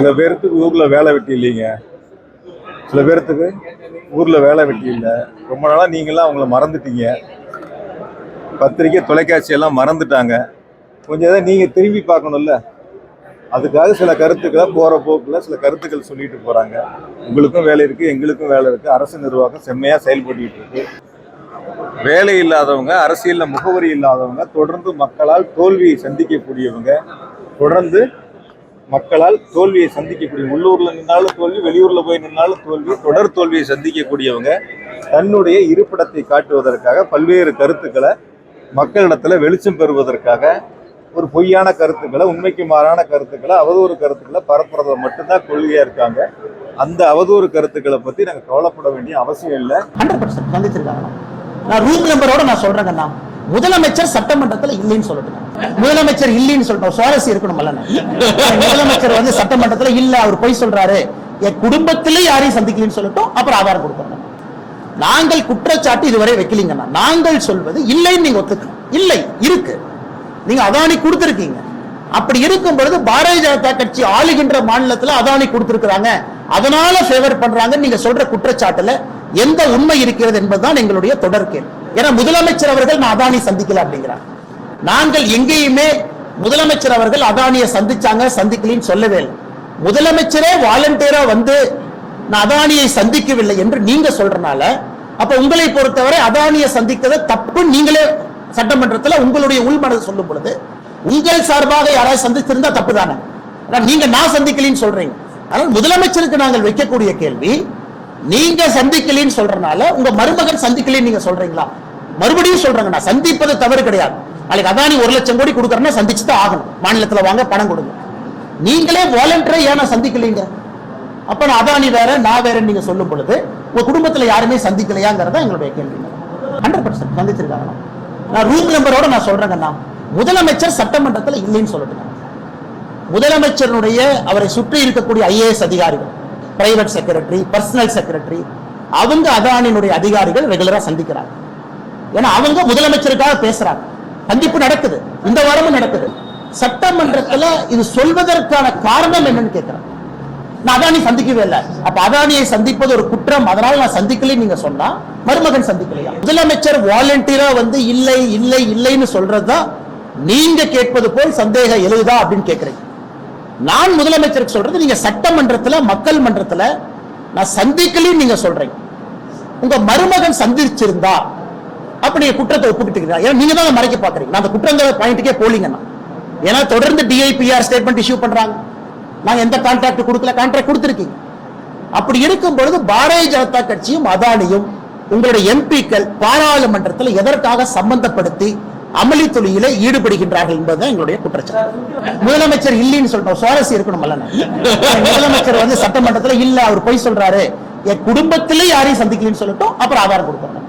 சில பேர்த்துக்கு ஊரில் வேலை வெட்டி இல்லைங்க. சில பேர்த்துக்கு ஊரில் வேலை வெட்டி இல்லை. ரொம்ப நாளாக நீங்களாம் அவங்கள மறந்துட்டீங்க. பத்திரிக்கை தொலைக்காட்சியெல்லாம் மறந்துட்டாங்க. கொஞ்சம் இதை நீங்கள் திரும்பி பார்க்கணும்ல. அதுக்காக சில கருத்துக்களை போகிற போக்கில் சில கருத்துக்கள் சொல்லிட்டு போகிறாங்க உங்களுக்கும் வேலை இருக்குது எங்களுக்கும் வேலை இருக்குது அரசு நிர்வாகம் செம்மையாக செயல்பட்டுக்கிட்டு இருக்கு. வேலை இல்லாதவங்க அரசியலில் முகவரி இல்லாதவங்க தொடர்ந்து மக்களால் தோல்வியை சந்திக்கக்கூடியவங்க தொடர்ந்து மக்களால் தோல்வியை சந்திக்கக்கூடிய உள்ளூரில் நின்னாலும் தோல்வி வெளியூரில் போய் நின்னாலும் தோல்வி தொடர் தோல்வியை சந்திக்கக்கூடியவங்க தன்னுடைய இருப்பிடத்தை காட்டுவதற்காக பல்வேறு கருத்துக்களை மக்களிடத்தில் வெளிச்சம் பெறுவதற்காக ஒரு பொய்யான கருத்துக்களை உண்மைக்கு மாறான கருத்துக்களை அவதூறு கருத்துக்களை பரப்புறதை மட்டும்தான் கொள்கையாக இருக்காங்க. அந்த அவதூறு கருத்துக்களை பற்றி நாங்கள் கவலைப்பட வேண்டிய அவசியம் இல்லை. ஹண்ட்ரட் பர்சன்ட் நான் ரூம் நம்பரோட நான் சொல்கிறேங்கண்ணா முதலமைச்சர் சட்டமன்றத்தில் இல்லைன்னு சொல்லட்டும் முதலமைச்சர் இல்லைன்னு சொல்லட்டும் சுவாரஸ்யம் இருக்கணும் முதலமைச்சர் வந்து சட்டமன்றத்துல இல்ல அவர் போய் சொல்றாரு. என் குடும்பத்திலே யாரையும் சந்திக்கலன்னு சொல்லட்டும் அப்புறம் ஆதாரம் கொடுக்கணும். நாங்கள் குற்றச்சாட்டு இதுவரை வைக்கலீங்கண்ணா நாங்கள் சொல்வது இல்லைன்னு நீங்க ஒத்துக்கணும். இல்லை இருக்கு. நீங்க அதானி கொடுத்திருக்கீங்க. அப்படி இருக்கும் பொழுது பாரதிய ஜனதா கட்சி ஆளுகின்ற மாநிலத்துல அதானி கொடுத்திருக்கிறாங்க. அதனால ஃபேவர் பண்றாங்க நீங்க சொல்ற குற்றச்சாட்டுல எந்த உண்மை இருக்கிறது என்பதுதான் எங்களுடைய தொடர் கேள்வி. ஏன்னா முதலமைச்சர் அவர்கள் நான் அதானி சந்திக்கல அப்படிங்கிறார். நாங்கள் எங்கேயுமே முதலமைச்சர் அவர்கள் அதானியை சந்திச்சாங்க சந்திக்கலின்னு சொல்லவே இல்லை. முதலமைச்சரே வாலண்டியரா வந்து நான் அதானியை சந்திக்கவில்லை என்று நீங்க சொல்றனால அப்ப உங்களை பொறுத்தவரை அதானியை சந்திக்கிறது தப்பு நீங்களே சட்டமன்றத்தில் உங்களுடைய உள்மனது சொல்லும் பொழுது உங்கள் சார்பாக யாராவது சந்திச்சிருந்தா தப்பு தானே நீங்க நான் சந்திக்கலின்னு சொல்றீங்க. ஆனால் முதலமைச்சருக்கு நாங்கள் வைக்கக்கூடிய கேள்வி நீங்க சந்திக்கலன்னு சொல்றதுனால உங்க மருமகன் சந்திக்கலன்னு நீங்க சொல்றீங்களா? மறுபடியும் சொல்றாங்க நான் சந்திப்பது தவறு கிடையாது. நாளைக்கு அதானி ஒரு லட்சம் கோடி கொடுக்குறேன்னா சந்திச்சு தான் ஆகணும். மாநிலத்துல வாங்க பணம் கொடுங்க. நீங்களே வாலண்டரை ஏன் நான் சந்திக்கலீங்க? அப்ப நான் அதானி வேற நான் வேற நீங்க சொல்லும் பொழுது உங்க குடும்பத்துல யாருமே சந்திக்கலையாங்கிறத எங்களுடைய கேள்வி. ஹண்ட்ரட் பர்சன்ட் சந்திச்சிருக்காங்க நான் ரூம் நம்பரோட நான் சொல்றேங்கண்ணா. முதலமைச்சர் சட்டமன்றத்துல இல்லைன்னு சொல்லட்டுங்க முதலமைச்சருடைய அவரை சுற்றி இருக்கக்கூடிய ஐஏஎஸ் அதிகாரிகள் பிரைவேட் செக்ரட்டரி பர்சனல் செக்ரட்டரி அவங்க அதானியினுடைய அதிகாரிகள் ரெகுலரா சந்திக்கிறாங்க. ஏன்னா அவங்க முதலமைச்சருக்காக பேசுறாங்க. சந்திப்பு நடக்குது. இந்த வாரமும் நடக்குது. சட்டமன்றத்துல இது சொல்வதற்கான காரணம் என்னன்னு கேட்கிறேன் நான் அதானி சந்திக்கவே இல்லை. அப்ப அதானியை சந்திப்பது ஒரு குற்றம். அதனால நான் சந்திக்கலை நீங்க சொன்னா மருமகன் சந்திக்கலையா? முதலமைச்சர் வாலண்டியரா வந்து இல்லை இல்லை இல்லைன்னு சொல்றதுதான் நீங்க கேட்பது போல் சந்தேகம் எழுதா அப்படின்னு கேட்கறீங்க நான் முதலமைச்சருக்கு சொல்றது நீங்க சட்டமன்றத்துல மக்கள் மன்றத்துல நான் சந்திக்கலைன்னு நீங்க சொல்றீங்க. உங்க மருமகன் சந்திச்சிருந்தா அப்படி குற்றத்தை ஒப்புக்கிட்டீங்க ஏன்னா நீங்க தான் மறைக்க பாக்குறீங்க நான் அந்த குற்றங்கிற பாயிண்ட்டுக்கே போலீங்கன்னா. ஏன்னா தொடர்ந்து டிஐபிஆர் ஸ்டேட்மெண்ட் இஷ்யூ பண்றாங்க. நாங்க எந்த கான்ட்ராக்ட் கொடுக்கல? கான்ட்ராக்ட் கொடுத்துருக்கீங்க. அப்படி இருக்கும் பொழுது பாரதிய ஜனதா கட்சியும் அதானியும் உங்களுடைய எம்பிக்கள் பாராளுமன்றத்தில் எதற்காக சம்பந்தப்படுத்தி அமளி தொழில ஈடுபடுகின்றார்கள் என்பதுதான் எங்களுடைய குற்றச்சாட்டு. முதலமைச்சர் இல்லைன்னு சொல்லிட்டோம். சுவாரஸ்யம் இருக்கணும் முதலமைச்சர் வந்து சட்டமன்றத்துல இல்ல அவர் போய் சொல்றாரு. என் குடும்பத்திலே யாரையும் சந்திக்கலன்னு சொல்லட்டும். அப்புறம் ஆதாரம் கொடுக்கணும்.